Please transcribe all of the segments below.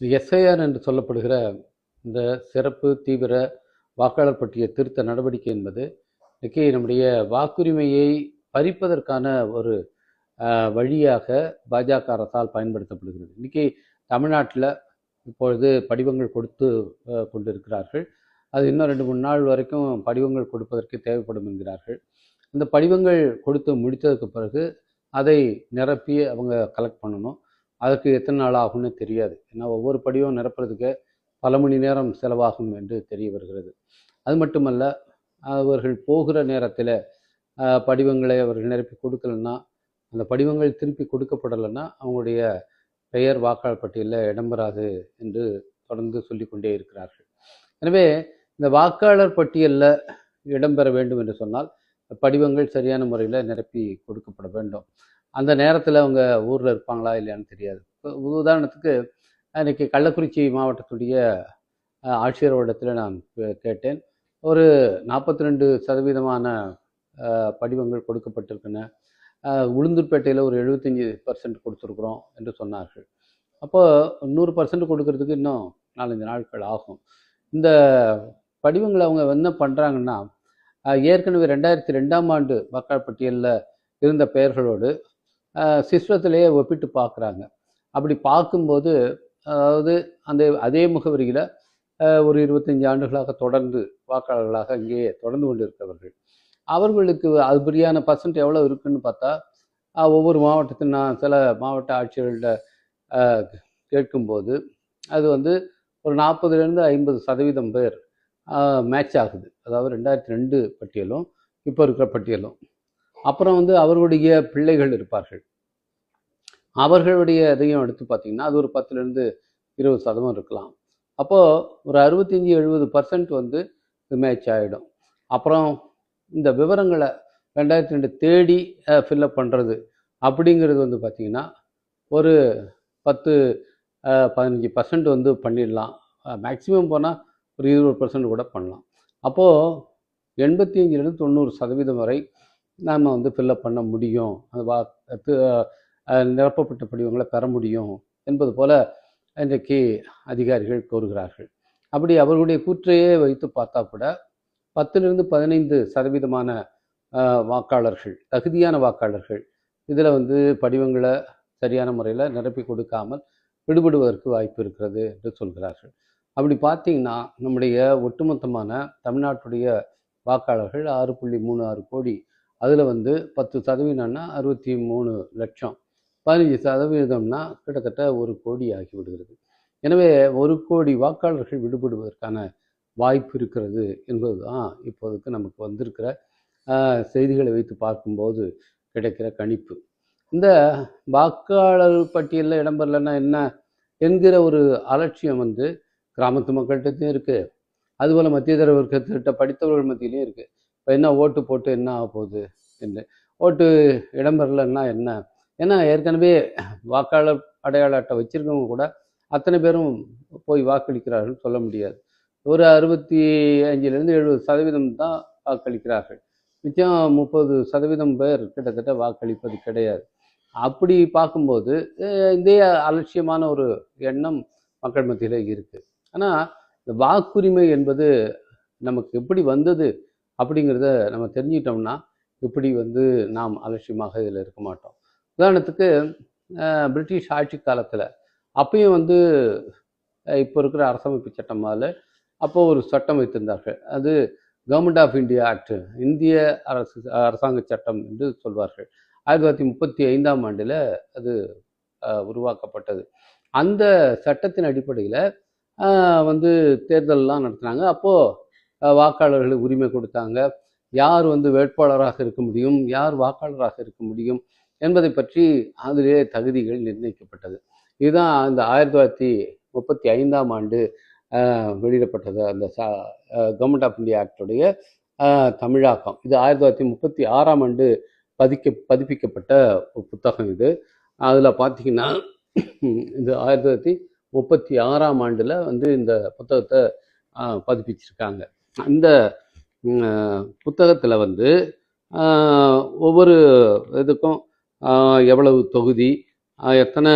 SIR என்று சொல்லப்படுகிற இந்த சிறப்பு தீவிர வாக்காளர் பற்றிய திருத்த நடவடிக்கை என்பது இன்னைக்கு நம்முடைய வாக்குரிமையை பறிப்பதற்கான ஒரு வழியாக பாஜக அரசால் பயன்படுத்தப்படுகிறது. இன்றைக்கி தமிழ்நாட்டில் இப்பொழுது படிவங்கள் கொடுத்து கொண்டிருக்கிறார்கள். அது இன்னும் ரெண்டு மூணு நாள் வரைக்கும் படிவங்கள் கொடுப்பதற்கு தேவைப்படும் என்கிறார்கள். இந்த படிவங்கள் கொடுத்து முடித்ததுக்கு பிறகு அதை நிரப்பி அவங்க கலெக்ட் பண்ணணும். அதுக்கு எத்தனை நாள் ஆகும்னு தெரியாது. ஏன்னா ஒவ்வொரு படிவம் நிரப்புறதுக்கு பல மணி நேரம் செலவாகும் என்று தெரிய வருகிறது. அது மட்டுமல்ல அவர்கள் போகிற நேரத்தில் படிவங்களை அவர்கள் நிரப்பி கொடுக்கலன்னா அந்த படிவங்கள் திருப்பி கொடுக்கப்படலைன்னா அவங்களுடைய பெயர் வாக்காளர் பட்டியலில் இடம்பெறாது என்று தொடர்ந்து சொல்லிக்கொண்டே இருக்கிறார்கள். எனவே இந்த வாக்காளர் பட்டியலில் இடம்பெற வேண்டும் என்று சொன்னால் படிவங்கள் சரியான முறையில் நிரப்பி கொடுக்கப்பட வேண்டும். அந்த நேரத்தில் அவங்க ஊரில் இருப்பாங்களா இல்லையான்னு தெரியாது. இப்போ உதாரணத்துக்கு இன்றைக்கி கள்ளக்குறிச்சி மாவட்டத்துடைய ஆட்சியர் ஆட்சியரோடத்தில் நான் கேட்டேன். ஒரு நாற்பத்தி ரெண்டு சதவீதமான படிவங்கள் கொடுக்கப்பட்டிருக்கின்றன உளுந்தூர்பேட்டையில் ஒரு எழுபத்தஞ்சி பர்சன்ட் கொடுத்துருக்குறோம் என்று சொன்னார்கள். அப்போது நூறு பர்சன்ட் கொடுக்கறதுக்கு இன்னும் நாலஞ்சு நாட்கள் ஆகும். இந்த படிவங்களை அவங்க என்ன பண்ணுறாங்கன்னா ஏற்கனவே ரெண்டாயிரத்தி ரெண்டாம் ஆண்டு வாக்காளர் பட்டியலில் இருந்த பெயர்களோடு சிஸ்டத்திலேயே ஒப்பிட்டு பார்க்குறாங்க. அப்படி பார்க்கும்போது அதாவது அந்த அதே முகவரியில் ஒரு இருபத்தஞ்சி ஆண்டுகளாக தொடர்ந்து வாக்காளர்களாக இங்கேயே தொடர்ந்து கொண்டிருக்கிறவர்கள். அவர்களுக்கு அதுபடியான பர்சன்ட் எவ்வளோ இருக்குன்னு பார்த்தா ஒவ்வொரு மாவட்டத்தில் நான் சில மாவட்ட ஆட்சியர்கள்ட்ட கேட்கும்போது அது வந்து ஒரு நாற்பதுலேருந்து ஐம்பது சதவீதம் பேர் மேட்ச் ஆகுது. அதாவது ரெண்டாயிரத்தி ரெண்டு பட்டியலும் இப்போ இருக்கிற பட்டியலும். அப்புறம் வந்து அவர்களுடைய பிள்ளைகள் இருப்பார்கள். அவர்களுடைய இதையும் எடுத்து பார்த்தீங்கன்னா அது ஒரு பத்துலேருந்து இருபது சதவீதம் இருக்கலாம். அப்போது ஒரு அறுபத்தஞ்சி எழுபது பர்சன்ட் வந்து மேட்ச் ஆகிடும் அப்புறம் இந்த விவரங்களை ரெண்டாயிரத்தி ரெண்டு தேடி ஃபில்லப் பண்ணுறது அப்படிங்கிறது வந்து பார்த்திங்கன்னா ஒரு பத்து பதினஞ்சு பர்சன்ட் வந்து பண்ணிடலாம். மேக்ஸிமம் போனால் ஒரு இருபது பர்சன்ட் கூட பண்ணலாம். அப்போது எண்பத்தி அஞ்சுலேருந்து தொண்ணூறு சதவீதம் வரை நாம் வந்து ஃபில்லப் பண்ண முடியும். அந்த வா நிரப்பப்பட்ட படிவங்களை பெற முடியும் என்பது போல இன்றைக்கு அதிகாரிகள் கூறுகிறார்கள். அப்படி அவர்களுடைய கூற்றையே வைத்து பார்த்தா கூட பத்திலிருந்து பதினைந்து சதவீதமான வாக்காளர்கள் தகுதியான வாக்காளர்கள் இதில் வந்து படிவங்களை சரியான முறையில் நிரப்பி கொடுக்காமல் விடுபடுவதற்கு வாய்ப்பு இருக்கிறது என்று சொல்கிறார்கள். அப்படி பார்த்தீங்கன்னா நம்முடைய ஒட்டுமொத்தமான தமிழ்நாட்டுடைய வாக்காளர்கள் ஆறு புள்ளி மூணு ஆறு கோடி அதில் வந்து பத்து சதவீதம்னா அறுபத்தி மூணு லட்சம். பதினஞ்சு சதவீதம்னா கிட்டத்தட்ட ஒரு கோடி ஆகிவிடுகிறது எனவே ஒரு கோடி வாக்காளர்கள் விடுபடுவதற்கான வாய்ப்பு இருக்கிறது என்பது தான் இப்போதைக்கு நமக்கு வந்திருக்கிற செய்திகளை வைத்து பார்க்கும்போது கிடைக்கிற கணிப்பு. இந்த வாக்காளர் பட்டியலில் இடம்பெறலைன்னா என்ன என்கிற ஒரு அலட்சியம் வந்து கிராமத்து மக்கள்கிட்டையும் இருக்குது அதுபோல் மத்திய தர வர்க்கத்திட்ட படித்தவர்கள் மத்தியிலையும் இருக்குது இப்போ என்ன ஓட்டு போட்டு என்ன ஆக போகுது என்று. ஓட்டு இடம்பெறலன்னா என்ன? ஏன்னா ஏற்கனவே வாக்காளர் அடையாள அட்டை வச்சுருக்கவங்க கூட அத்தனை பேரும் போய் வாக்களிக்கிறார்கள் சொல்ல முடியாது. ஒரு அறுபத்தி அஞ்சுலேருந்து எழுபது சதவீதம் தான் வாக்களிக்கிறார்கள். மிச்சம் முப்பது சதவீதம் பேர் கிட்டத்தட்ட வாக்களிப்பது கிடையாது. அப்படி பார்க்கும்போது இதே அலட்சியமான ஒரு எண்ணம் மக்கள் மத்தியில் இருக்குது ஆனால் இந்த வாக்குரிமை என்பது நமக்கு எப்படி வந்தது? அப்படிங்கிறத நம்ம தெரிஞ்சுக்கிட்டோம்னா இப்படி வந்து நாம் அலட்சியமாக இதில் இருக்க மாட்டோம். உதாரணத்துக்கு பிரிட்டிஷ் ஆட்சி காலத்தில் அப்பயும் வந்து இப்போ இருக்கிற அரசமைப்பு சட்டமால் அப்போ ஒரு சட்டம் வைத்திருந்தார்கள். அது கவர்மெண்ட் ஆஃப் இந்தியா ஆக்ட் இந்திய அரசு அரசாங்க சட்டம் என்று சொல்வார்கள். ஆயிரத்தி தொள்ளாயிரத்தி முப்பத்தி ஐந்தாம் ஆண்டில் அது உருவாக்கப்பட்டது. அந்த சட்டத்தின் அடிப்படையில் வந்து தேர்தலெலாம் நடத்துனாங்க. அப்போது வாக்காளர்களுக்கு உரிமை கொடுத்தாங்க. யார் வந்து வேட்பாளராக இருக்க முடியும்? யார் வாக்காளராக இருக்க முடியும்? என்பதை பற்றி அதிலே தகுதிகள் நிர்ணயிக்கப்பட்டது. இதுதான் அந்த ஆயிரத்தி தொள்ளாயிரத்தி முப்பத்தி ஐந்தாம் ஆண்டு வெளியிடப்பட்டது. அந்த கவர்மெண்ட் ஆஃப் இந்தியா ஆக்டுடைய தமிழாக்கம். இது ஆயிரத்தி தொள்ளாயிரத்தி முப்பத்தி ஆறாம் ஆண்டு பதிக்க பதிப்பிக்கப்பட்ட ஒரு புத்தகம் இது. அதில் பார்த்தீங்கன்னா இது ஆயிரத்தி தொள்ளாயிரத்தி முப்பத்தி ஆறாம் ஆண்டில் வந்து இந்த புத்தகத்தை பதிப்பிச்சிருக்காங்க. அந்த புத்தகத்தில் வந்து ஒவ்வொரு இதுக்கும் எவ்வளவு தொகுதி எத்தனை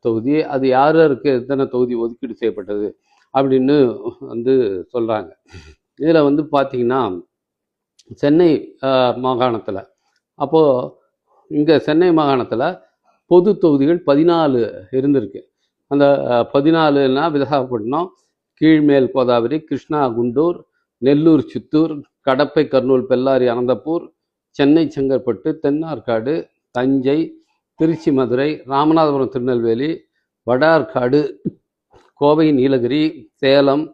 தொகுதி அது யார் யாருக்கு எத்தனை தொகுதி ஒதுக்கீடு செய்யப்பட்டது அப்படின்னு வந்து சொல்கிறாங்க இதில் வந்து பார்த்தீங்கன்னா சென்னை மாகாணத்தில் அப்போது இங்கே சென்னை மாகாணத்தில் பொது தொகுதிகள் பதினாலு இருந்திருக்கு. அந்த பதினாலுன்னா விசாகப்பட்டினம் கீழ்மேல் கோதாவரி கிருஷ்ணா குண்டூர் நெல்லூர் சித்தூர் கடப்பை கர்னூல் பெல்லாரி அனந்தபூர் சென்னை செங்கற்பட்டு தென்னார்காடு தஞ்சை திருச்சி மதுரை ராமநாதபுரம் திருநெல்வேலி வடார்காடு கோவை நீலகிரி சேலம்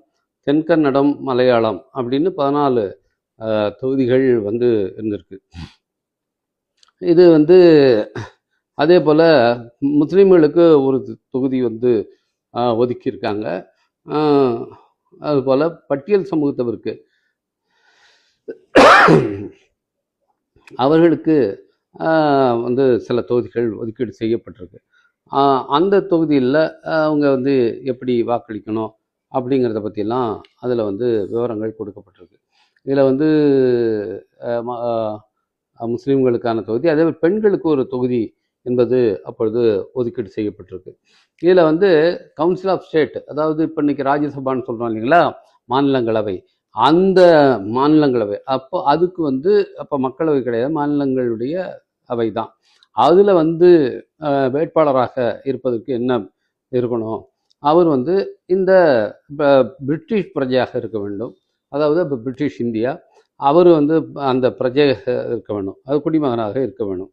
தென்கன்னடம் மலையாளம் அப்படின்னு பதினாலு தொகுதிகள் வந்து இருந்திருக்கு. இது வந்து அதே போல் முஸ்லீம்களுக்கு ஒரு தொகுதி வந்து ஒதுக்கியிருக்காங்க. அதுபோல் பட்டியல் சமூகத்தவருக்கு அவர்களுக்கு வந்து சில தொகுதிகள் ஒதுக்கீடு செய்யப்பட்டிருக்கு. அந்த தொகுதியில் அவங்க வந்து எப்படி வாக்களிக்கணும் அப்படிங்கிறத பற்றிலாம் அதில் வந்து விவரங்கள் கொடுக்கப்பட்டிருக்கு. இதில் வந்து முஸ்லீம்களுக்கான தொகுதி அதே மாதிரி பெண்களுக்கு ஒரு தொகுதி என்பது அப்பொழுது ஒதுக்கீடு செய்யப்பட்டிருக்கு. இதில் வந்து கவுன்சில் ஆஃப் ஸ்டேட் அதாவது இப்போ இன்னைக்கு ராஜ்யசபான்னு சொல்கிறோம் இல்லைங்களா? மாநிலங்களவை. அந்த மாநிலங்களவை. அப்போ அதுக்கு வந்து அப்போ மக்களவை கிடையாது மாநிலங்களுடைய அவை தான் அதில் வந்து வேட்பாளராக இருப்பதற்கு என்ன இருக்கணும்? அவர் வந்து இந்த ப- பிரிட்டிஷ் பிரஜையாக இருக்க வேண்டும். அதாவது இப்போ பிரிட்டிஷ் இந்தியா அவர் வந்து அந்த பிரஜையாக இருக்க வேண்டும். அது குடிமகனாக இருக்க வேண்டும்.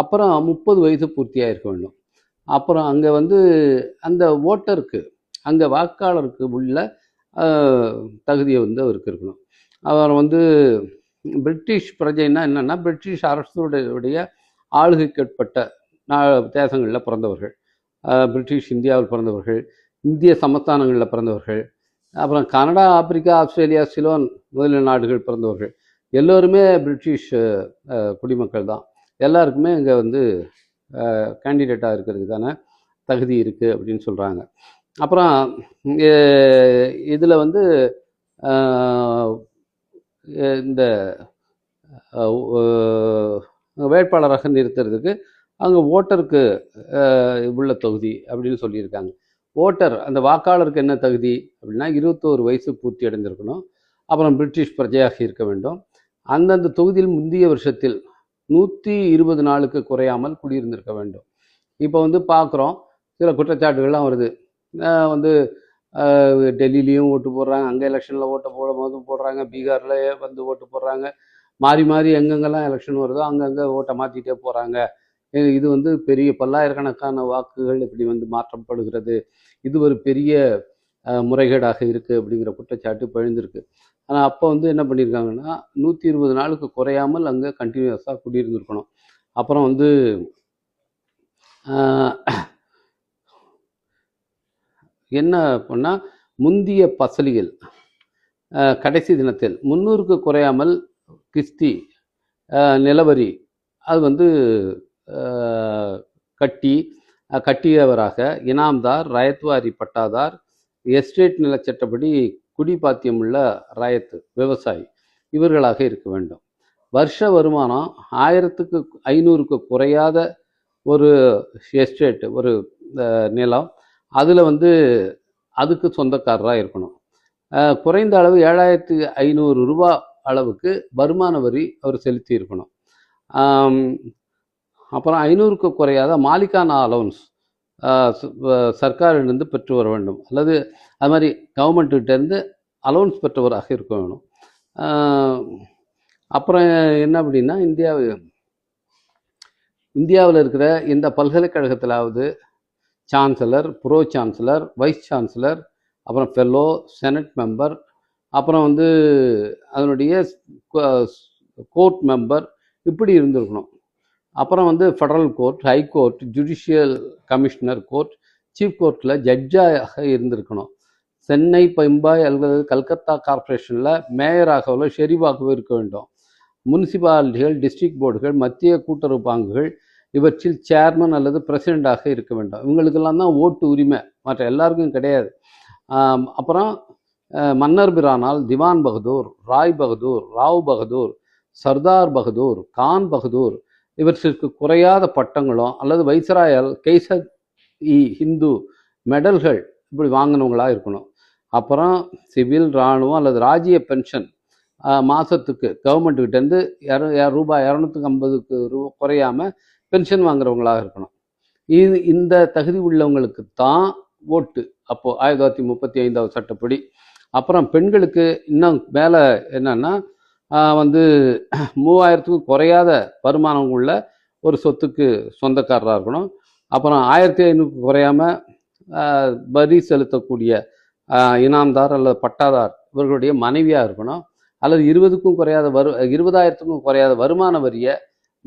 அப்புறம் முப்பது வயது பூர்த்தியாக இருக்க வேண்டும். அப்புறம் அங்கே வந்து அந்த ஓட்டருக்கு அங்கே வாக்காளருக்கு உள்ள தகுதியை வந்து அவருக்கு இருக்கணும். அவர் வந்து பிரிட்டிஷ் பிரஜைன்னா என்னென்னா பிரிட்டிஷ் அரசுடைய ஆளுகைக்குட்பட்ட நா தேசங்களில் பிறந்தவர்கள். பிரிட்டிஷ் இந்தியாவில் பிறந்தவர்கள் இந்திய சமஸ்தானங்களில் பிறந்தவர்கள் அப்புறம் கனடா ஆப்பிரிக்கா ஆஸ்திரேலியா சிலோன் முதலிய நாடுகள் பிறந்தவர்கள். எல்லோருமே பிரிட்டிஷ் குடிமக்கள் தான் எல்லாருக்குமே இங்கே வந்து கேண்டிடேட்டாக இருக்கிறதுக்கு தானே தகுதி இருக்குது அப்படின்னு சொல்கிறாங்க அப்புறம் இதில் வந்து இந்த வேட்பாளராக நிறுத்துறதுக்கு அங்கே ஓட்டருக்கு உள்ள தொகுதி அப்படின்னு சொல்லியிருக்காங்க. ஓட்டர் அந்த வாக்காளருக்கு என்ன தகுதி அப்படின்னா இருபத்தோரு வயசு பூர்த்தி அடைந்திருக்கணும். அப்புறம் பிரிட்டிஷ் பிரஜையாக இருக்க வேண்டும். அந்தந்த தொகுதியில் முந்தைய வருஷத்தில் நூற்றி இருபது நாளுக்கு குறையாமல் குடியிருந்திருக்க வேண்டும். இப்போ வந்து பார்க்குறோம் சில குற்றச்சாட்டுகள்லாம் வருது. வந்து அஹ் டெல்லியிலையும் ஓட்டு போடுறாங்க. அங்கே எலெக்ஷனில் ஓட்டை போடும் போது போடுறாங்க. பீகாரில் வந்து ஓட்டு போடுறாங்க. மாறி மாறி எங்கெங்கெல்லாம் எலெக்ஷன் வருதோ அங்கங்கே ஓட்டை மாற்றிட்டே போகிறாங்க இது வந்து பெரிய பல்லாயிரக்கணக்கான வாக்குகள் இப்படி வந்து மாற்றப்படுகிறது. இது ஒரு பெரிய முறைகேடாக இருக்குது அப்படிங்கிற குற்றச்சாட்டு பழிந்திருக்கு. ஆனால் அப்போ வந்து என்ன பண்ணியிருக்காங்கன்னா நூற்றி இருபது நாளுக்கு குறையாமல் அங்கே கண்டினியூஸாக குடியிருந்திருக்கணும். அப்புறம் வந்து என்ன பண்ணால் முந்திய பசலிகள் கடைசி தினத்தில் முன்னூறுக்கு குறையாமல் கிஸ்தி நிலவரி அது வந்து கட்டி கட்டியவராக இனாம்தார் ரயத்வாரி பட்டாதார் எஸ்டேட் நிலச்சட்டப்படி குடிபாத்தியமுள்ள ராயத்து விவசாயி இவர்களாக இருக்க வேண்டும். வருஷ வருமானம் ஆயிரத்துக்கு ஐநூறுக்கு குறையாத ஒரு எஸ்டேட் ஒரு நிலம். அதில் வந்து அதுக்கு சொந்தக்காரராக இருக்கணும். குறைந்த அளவு ஏழாயிரத்து ஐநூறு ரூபா அளவுக்கு வருமான வரி அவர் செலுத்தி இருக்கணும். அப்புறம் ஐநூறுக்கு குறையாத மாலிகானா அலவன்ஸ் சர்க்காரிலிருந்து பெற்று வர வேண்டும். அல்லது அது மாதிரி கவர்மெண்ட்டுகிட்டேருந்து அலோன்ஸ் பெற்றவராக இருக்க வேணும் அப்புறம் என்ன அப்படின்னா இந்தியாவு இந்தியாவில் இருக்கிற இந்த பல்கலைக்கழகத்திலாவது chancellor pro chancellor vice chancellor அப்புறம் ஃபெல்லோ செனட் மெம்பர் அப்புறம் வந்து அதனுடைய கோர்ட் மெம்பர் இப்படி இருந்திருக்கணும். அப்புறம் வந்து federal court high court judicial commissioner court chief கோர்ட்டில் ஜட்ஜாக இருந்திருக்கணும். சென்னை பம்பாய் அல்லது கல்கத்தா கார்ப்பரேஷனில் மேயராகவோ ஷெரீஃபாகவோ இருக்க வேண்டும். முனிசிபாலிட்டிகள் டிஸ்ட்ரிக்ட் போர்டுகள் மத்திய கூட்டுறவு பாங்குகள் இவற்றில் சேர்மன் அல்லது பிரசிடெண்டாக இருக்க வேண்டும். இவங்களுக்கெல்லாம் தான் ஓட்டு உரிமை. மற்ற எல்லாருக்கும் கிடையாது. அப்புறம் மன்னர் பிரானால் திவான் பகதூர் ராய் பகதூர் ராவ் பகதூர் சர்தார் பகதூர் கான் பகதூர் இவற்றிற்கு குறையாத பட்டங்களும் அல்லது வைசராயல் கெய்சர் இ ஹிந்து மெடல்கள் இப்படி வாங்கினவங்களாக இருக்கணும். அப்புறம் சிவில் இராணுவம் அல்லது ராஜ்ய பென்ஷன் மாதத்துக்கு கவர்மெண்ட்டுக்கிட்டேருந்து இரு ரூபாய் இரநூத்தி ஐம்பதுக்கு ரூ குறையாமல் பென்ஷன் வாங்குறவங்களாக இருக்கணும். இது இந்த தகுதி உள்ளவங்களுக்கு தான் ஓட்டு. அப்போது ஆயிரத்தி தொள்ளாயிரத்தி முப்பத்தி ஐந்தாவது சட்டப்படி. அப்புறம் பெண்களுக்கு இன்னும் மேலே என்னன்னா வந்து மூவாயிரத்துக்கும் குறையாத வருமானம் உள்ள ஒரு சொத்துக்கு சொந்தக்காரராக இருக்கணும். அப்புறம் ஆயிரத்தி ஐநூறுக்கு குறையாம வரி செலுத்தக்கூடிய இனாம்தார் அல்லது பட்டாதார் இவர்களுடைய மனைவியாக இருக்கணும். அல்லது இருபதுக்கும் குறையாத வரு இருபதாயிரத்துக்கும் குறையாத வருமான வரியை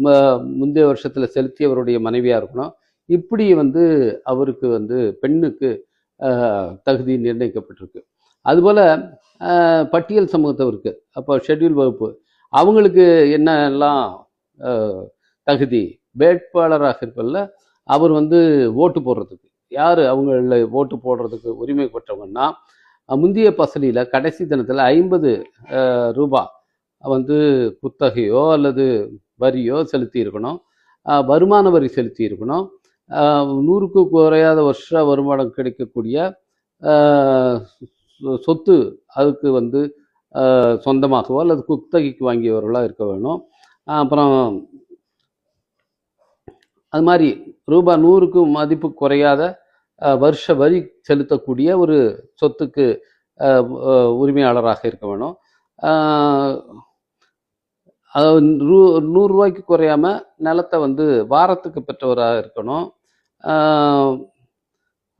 ம- முந்தைய வருஷத்தில் செலுத்தியவருடைய மனைவியாக இருக்கணும். இப்படி வந்து அவருக்கு வந்து பெண்ணுக்கு தகுதி நிர்ணயிக்கப்பட்டிருக்கு. அதுபோல் பட்டியல் சமூகத்தவருக்கு அப்போ ஷெட்யூல் வகுப்பு. அவங்களுக்கு என்னெல்லாம் தகுதி? வேட்பாளராக இருப்பல்ல அவர் வந்து ஓட்டு போடுறதுக்கு. யார் அவங்கள ஓட்டு போடுறதுக்கு உரிமை பெற்றவங்கன்னா முந்தைய பசலியில் கடைசி தினத்தில் ஐம்பது ரூபா வந்து குத்தகையோ அல்லது வரியோ செலுத்தி இருக்கணும் வருமான வரி செலுத்தி இருக்கணும் நூறுக்கு குறையாத வருஷ வருமானம் கிடைக்கக்கூடிய சொத்து அதுக்கு வந்து சொந்தமாகவோ அல்லது குத்தகைக்கு வாங்கியவர்களாக இருக்க வேணும். அப்புறம் அது மாதிரி ரூபாய் நூறுக்கு மதிப்பு குறையாத வருஷ வரி செலுத்தக்கூடிய ஒரு சொத்துக்கு உரிமையாளராக இருக்க வேணும். ரூ நூறுரூவாய்க்கு குறையாம நிலத்தை வந்து வாரத்துக்கு பெற்றவராக இருக்கணும்.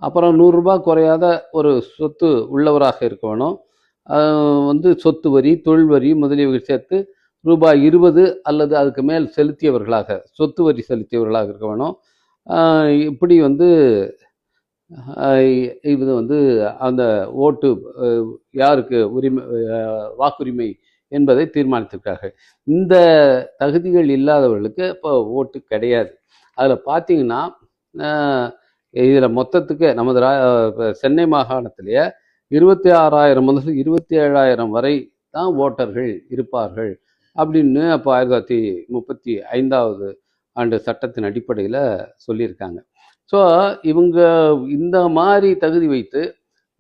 அப்புறம் நூறுரூபா குறையாத ஒரு சொத்து உள்ளவராக இருக்க வேணும். வந்து சொத்து வரி தொழில் வரி முதலியவை சேர்த்து ரூபாய் இருபது அல்லது அதுக்கு மேல் செலுத்தியவர்களாக சொத்து வரி செலுத்தியவர்களாக இருக்க வேணும். இப்படி வந்து இது வந்து அந்த ஓட்டு யாருக்கு உரிமை வாக்குரிமை என்பதை தீர்மானித்திருக்கார்கள் இந்த தகுதிகள் இல்லாதவர்களுக்கு இப்போ ஓட்டு கிடையாது. அதில் பார்த்தீங்கன்னா இதில் மொத்தத்துக்கு நமது ரா சென்னை மாகாணத்திலேயே இருபத்தி ஆறாயிரம் முதல் இருபத்தி ஏழாயிரம் வரை தான் ஓட்டர்கள் இருப்பார்கள் அப்படின்னு அப்போ ஆயிரத்தி தொள்ளாயிரத்தி முப்பத்தி ஐந்தாவது ஆண்டு சட்டத்தின் அடிப்படையில் சொல்லியிருக்காங்க. ஸோ இவங்க இந்த மாதிரி தகுதி வைத்து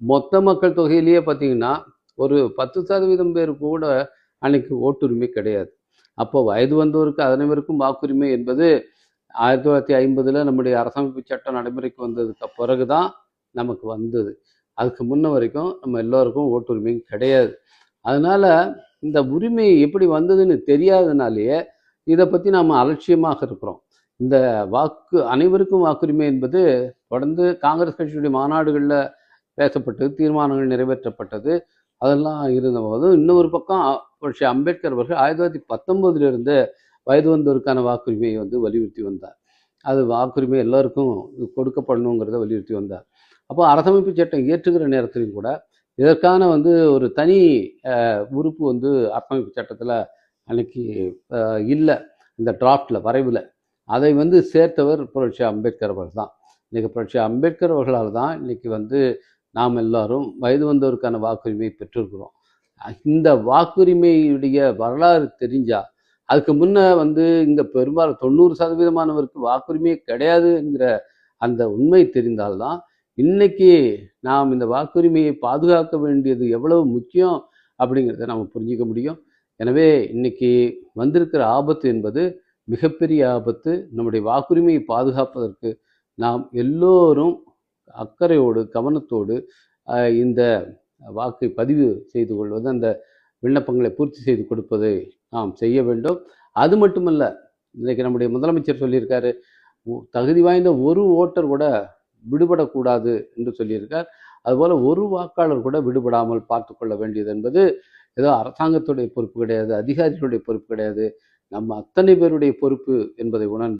மொத்த மக்கள் தொகையிலேயே பார்த்தீங்கன்னா ஒரு பத்து சதவீதம் பேர் கூட அன்னைக்கு ஓட்டுரிமை கிடையாது. அப்போ வயது வந்தோருக்கு அனைவருக்கும் வாக்குரிமை என்பது ஆயிரத்தி தொள்ளாயிரத்தி ஐம்பதில் நம்முடைய அரசமைப்பு சட்டம் நடைமுறைக்கு வந்ததுக்கு பிறகு தான் நமக்கு வந்தது. அதுக்கு முன்ன வரைக்கும் நம்ம எல்லோருக்கும் ஓட்டுரிமை கிடையாது. அதனால் இந்த உரிமை எப்படி வந்ததுன்னு தெரியாதனாலேயே இதை பற்றி நாம் அலட்சியமாக இருக்கிறோம். இந்த வாக்கு அனைவருக்கும் வாக்குரிமை என்பது தொடர்ந்து காங்கிரஸ் கட்சியுடைய மாநாடுகளில் பேசப்பட்டது தீர்மானங்கள் நிறைவேற்றப்பட்டது. அதெல்லாம் இருந்தபோது இன்னொரு பக்கம் புரட்சி அம்பேத்கர் அவர்கள் ஆயிரத்தி தொள்ளாயிரத்தி பத்தொன்பதுலேருந்து வயது வந்தோருக்கான வாக்குரிமையை வந்து வலியுறுத்தி வந்தார். அது வாக்குரிமை எல்லாருக்கும் கொடுக்கப்படணுங்கிறத வலியுறுத்தி வந்தார். அப்போ அரசமைப்பு சட்டம் இயற்றுகிற நேரத்திலும் கூட இதற்கான வந்து ஒரு தனி உறுப்பு வந்து அரசமைப்பு சட்டத்தில் அன்னைக்கு இல்லை. இந்த டிராஃப்டில் வரைவில். அதை வந்து சேர்த்தவர் புரட்சி அம்பேத்கர் அவர்கள் தான். இன்னைக்கு புரட்சி அம்பேத்கர் அவர்களால் தான் இன்னைக்கு வந்து நாம் எல்லாரும் வயது வந்தோருக்கான வாக்குரிமையை பெற்றிருக்கிறோம். இந்த வாக்குரிமையுடைய வரலாறு தெரிஞ்சால் அதுக்கு முன்ன வந்து இங்கே பெரும்பாலும் தொண்ணூறு சதவீதமானவருக்கு வாக்குரிமையே கிடையாது என்கிற அந்த உண்மை தெரிந்தால்தான் இன்னைக்கு நாம் இந்த வாக்குரிமையை பாதுகாக்க வேண்டியது எவ்வளவு முக்கியம் அப்படிங்கிறத நம்ம புரிஞ்சிக்க முடியும். எனவே இன்னைக்கு வந்திருக்கிற ஆபத்து என்பது மிகப்பெரிய ஆபத்து. நம்முடைய வாக்குரிமையை பாதுகாப்பதற்கு நாம் எல்லோரும் அக்கறையோடு கவனத்தோடு இந்த வாக்கை பதிவு செய்து கொள்வது அந்த விண்ணப்பங்களை பூர்த்தி செய்து கொடுப்பது நாம் செய்ய வேண்டும். அது மட்டுமல்ல இன்றைக்கு நம்முடைய முதலமைச்சர் சொல்லியிருக்காரு தகுதி வாய்ந்த ஒரு ஓட்டர் கூட விடுபடக்கூடாது என்று சொல்லியிருக்கார். அதுபோல் ஒரு வாக்காளர் கூட விடுபடாமல் பார்த்து கொள்ள வேண்டியது என்பது ஏதோ அரசாங்கத்துடைய பொறுப்பு கிடையாது அதிகாரிகளுடைய பொறுப்பு கிடையாது. நம்ம அத்தனை பேருடைய பொறுப்பு என்பதை உணர்ந்து